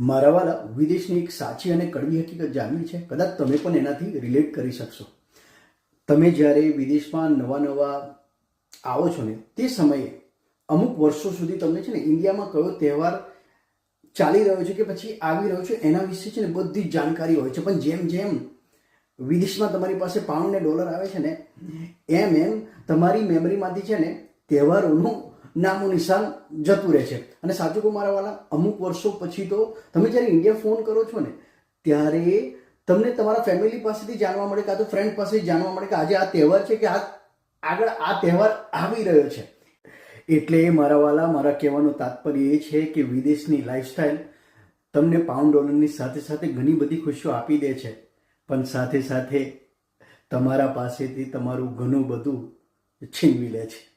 મારા વિદેશની એક સાચી અને કડવી હકીકત જાણવી છે. કદાચ તમે પણ એનાથી રિલેટ કરી શકશો. તમે જ્યારે વિદેશમાં નવા નવા આવો છો ને, તે સમયે અમુક વર્ષો સુધી તમને છે ને ઇન્ડિયામાં કયો તહેવાર ચાલી રહ્યો છે કે પછી આવી રહ્યો છે એના વિશે છે ને બધી જ જાણકારી હોય છે. પણ જેમ જેમ વિદેશમાં તમારી પાસે પાઉન્ડ ને ડોલર આવે છે ને, એમ એમ તમારી મેમરીમાંથી છે ને તહેવારોનું નામો નિશાન જતું રહે છે. અને સાચું કહું મારા વાલા, અમુક વર્ષો પછી તો તમે જ્યારે ઇન્ડિયા ફોન કરો છો ને, ત્યારે તમને તમારા ફેમિલી પાસેથી જાણવા મળે કાં તો ફ્રેન્ડ પાસેથી જાણવા મળે કે આજે આ તહેવાર છે કે આ આગળ આ તહેવાર આવી રહ્યો છે. એટલે મારા વાલા, મારા કહેવાનો તાત્પર્ય એ છે કે વિદેશની લાઇફસ્ટાઈલ તમને પાઉન્ડ ડોલરની સાથે સાથે ઘણી બધી ખુશીઓ આપી દે છે. પણ સાથે સાથે તમારા પાસેથી તમારું ઘણું બધું છીનવી લે છે.